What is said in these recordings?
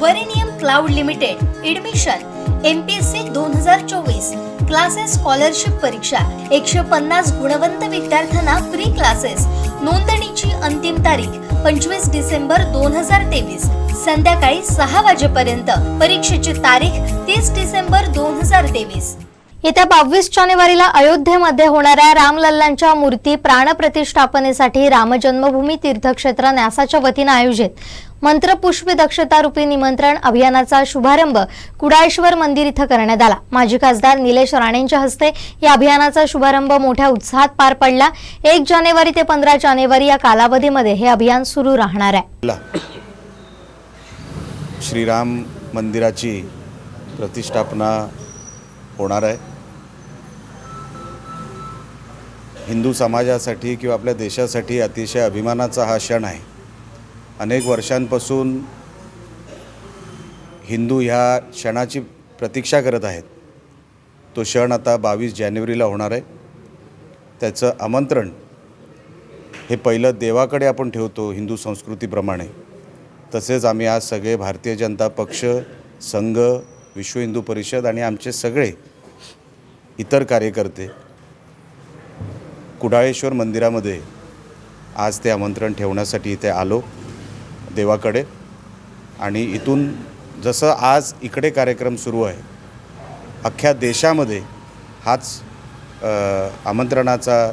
वरिनियम cloud limited admission M P S C दोन हजार चोवीस क्लासेस स्कॉलरशिप परीक्षा एकशे पन्नास गुणवंत विद्यार्थ्यांना फ्री क्लासेस नोंदणीची अंतिम तारीख पंचवीस डिसेंबर दोन हजार तेवीस संध्याकाळी सहा वाजेपर्यंत. परीक्षेची तारीख तीस डिसेंबर दोन हजार तेवीस. येत्या बावीस जानेवारीला अयोध्येमध्ये होणाऱ्या रामलल्लांच्या मूर्ती प्राणप्रतिष्ठापनेसाठी रामजन्मभूमी तीर्थक्षेत्र न्यासाच्या वतीनं आयोजित मंत्रपुष्प दक्षता रूपी निमंत्रण अभियानाचा शुभारंभ कुडाळेश्वर मंदिर इथं करण्यात आला. माजी खासदार निलेश राणेंच्या हस्ते या अभियानाचा शुभारंभ मोठ्या उत्साहात पार पडला. एक जानेवारी ते पंधरा जानेवारी या कालावधीमध्ये हे अभियान सुरू राहणार आहे. श्रीराम मंदिराची प्रतिष्ठापना होणार आहे. हिंदू समाजासाठी किंवा आपल्या देशासाठी अतिशय अभिमानाचा हा क्षण आहे. अनेक वर्षांपासून हिंदू ह्या क्षणाची प्रतीक्षा करत आहेत. तो क्षण आता बावीस जानेवारीला होणार आहे. त्याचं आमंत्रण हे पहिलं देवाकडे आपण ठेवतो हिंदू संस्कृतीप्रमाणे. तसेच आम्ही आज सगळे भारतीय जनता पक्ष संघ विश्व हिंदू परिषद आणि आमचे सगळे इतर कार्यकर्ते कुडाळेश्वर मंदिरामध्ये आज ते आमंत्रण ठेवण्यासाठी इथे आलो. देवाकडे. आणि इथून जसं आज इकडे कार्यक्रम सुरू आहे अख्ख्या देशामध्ये हाच आमंत्रणाचा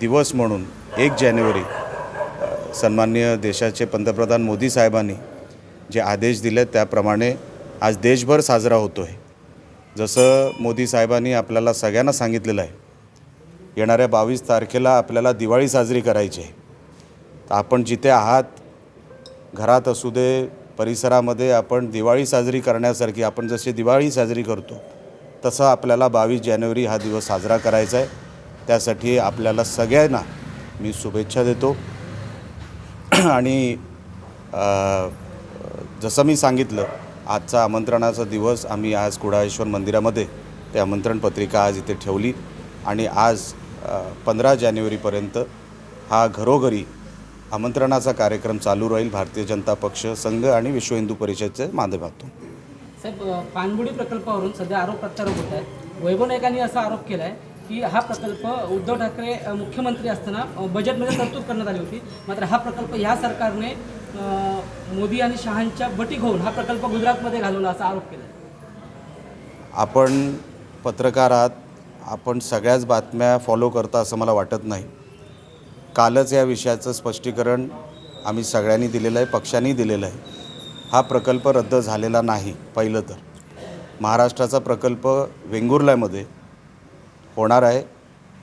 दिवस म्हणून एक जानेवारी सन्मान्य सन्माननीय देशाचे पंतप्रधान मोदी साहेबांनी जे आदेश दिले त्याप्रमाणे आज देशभर साजरा होतो आहे जसं मोदी साहेबांनी आपल्याला सगळ्यांना सांगितलेलं आहे येणाऱ्या बावीस तारखेला आपल्याला दिवाळी साजरी करायची आहे. तर आपण जिथे आहात घरात असू दे परिसरामध्ये आपण दिवाळी साजरी करण्यासारखी आपण जशी दिवाळी साजरी करतो तसं आपल्याला बावीस जानेवारी हा दिवस साजरा करायचा आहे. त्यासाठी आपल्याला सगळ्यांना मी शुभेच्छा देतो. आणि जसं मी सांगितलं आजचा आमंत्रणाचा दिवस आम्ही आज कुडाळेश्वर मंदिरामध्ये ते आमंत्रण पत्रिका आज इथे ठेवली. आणि आज पंधरा जानेवारीपर्यंत हा घरोघरी आमंत्रणाचा कार्यक्रम चालू राहील. भारतीय जनता पक्ष संघ आणि विश्व हिंदू परिषदेच्या माध्यमातून. साहेब पाणबुडी प्रकल्पावरून सध्या आरोप प्रत्यारोप होत आहेत. वैभव नाईकांनी असा आरोप केला आहे की हा प्रकल्प उद्धव ठाकरे मुख्यमंत्री असताना बजेटमध्ये तरतूद करण्यात आली होती. मात्र हा प्रकल्प ह्या सरकारने मोदी आणि शहांच्या बटीक होऊन हा प्रकल्प गुजरातमध्ये घालवला असा आरोप केला आहे आपण पत्रकार आहात आपण सगळ्याच बातम्या फॉलो करता असं मला वाटत नाही. कालच या विषयाचं स्पष्टीकरण आम्ही सगळ्यांनी दिलेलं आहे पक्षांनी दिलेलं आहे. हा प्रकल्प रद्द झालेला नाही पहिलं तर. महाराष्ट्राचा प्रकल्प वेंगुर्ल्यामध्ये होणार आहे.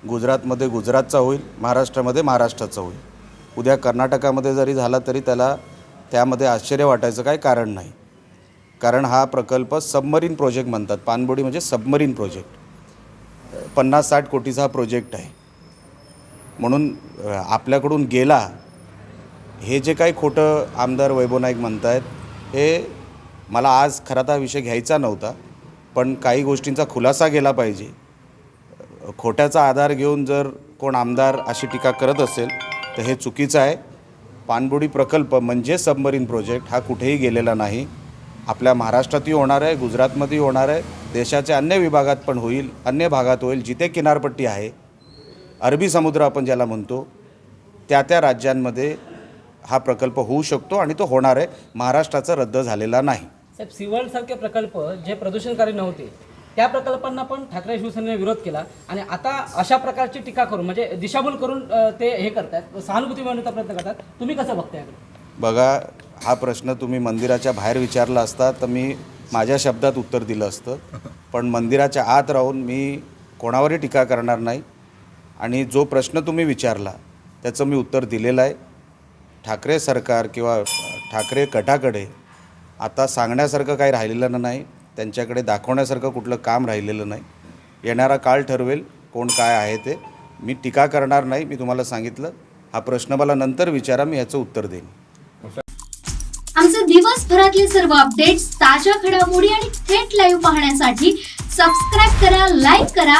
गुजरातमध्ये गुजरातचा होईल महाराष्ट्रामध्ये महाराष्ट्राचा होईल. उद्या कर्नाटकामध्ये जरी झाला तरी त्याला त्यामध्ये आश्चर्य वाटायचं काही कारण नाही. कारण हा प्रकल्प सबमरीन प्रोजेक्ट म्हणतात. पाणबुडी म्हणजे सबमरीन प्रोजेक्ट. पन्नास साठ कोटीचा हा प्रोजेक्ट आहे. म्हणून आपल्याकडून गेला हे जे काही खोटं आमदार वैभव नाईक म्हणत आहेत हे मला आज खरा तर हा विषय घ्यायचा नव्हता पण काही गोष्टींचा खुलासा केला पाहिजे. खोट्याचा आधार घेऊन जर कोण आमदार अशी टीका करत असेल तर हे चुकीचं आहे. पाणबुडी प्रकल्प म्हणजे सबमरीन प्रोजेक्ट हा कुठेही गेलेला नाही. आपल्या महाराष्ट्रातही होणार आहे गुजरातमध्येही होणार आहे देशाच्या अन्य विभागात पण होईल अन्य भागात होईल जिथे किनारपट्टी आहे अरबी समुद्र आपण ज्याला म्हणतो त्या त्या राज्यांमध्ये हा प्रकल्प होऊ शकतो आणि तो होणार आहे. महाराष्ट्राचा रद्द झालेला नाही. साहेब सिवलसारखे प्रकल्प जे प्रदूषणकारी नव्हते त्या प्रकल्पांना पण ठाकरे शिवसेनेने विरोध केला आणि आता अशा प्रकारची टीका करून म्हणजे दिशाभूल करून ते हे करतात सहानुभूती मिळवण्याचा प्रयत्न करतात तुम्ही कसं बघताय याकडे? बघा हा प्रश्न तुम्ही मंदिराच्या बाहेर विचारला असता तर मी माझ्या शब्दात उत्तर दिलं असतं. पण मंदिराच्या आत राहून मी कोणावरही टीका करणार नाही. आणि जो प्रश्न तुम्ही विचारला त्याचं मी उत्तर दिलेलं आहे. ठाकरे सरकार किंवा ठाकरे गटाकडे आता सांगण्यासारखं काही राहिलेलं नाही त्यांच्याकडे दाखवण्यासारखं कुठलं काम राहिलेलं नाही. येणारा काळ ठरवेल कोण काय आहे ते. मी टीका करणार नाही मी तुम्हाला सांगितलं. हा प्रश्न मला नंतर विचारा मी याचं उत्तर देईन. आमचे दिवसभरातले सर्व अपडेट्स ताज्या घडामोडी आणि थेट लाईव्ह पाहण्यासाठी सबस्क्राईब करा लाईक करा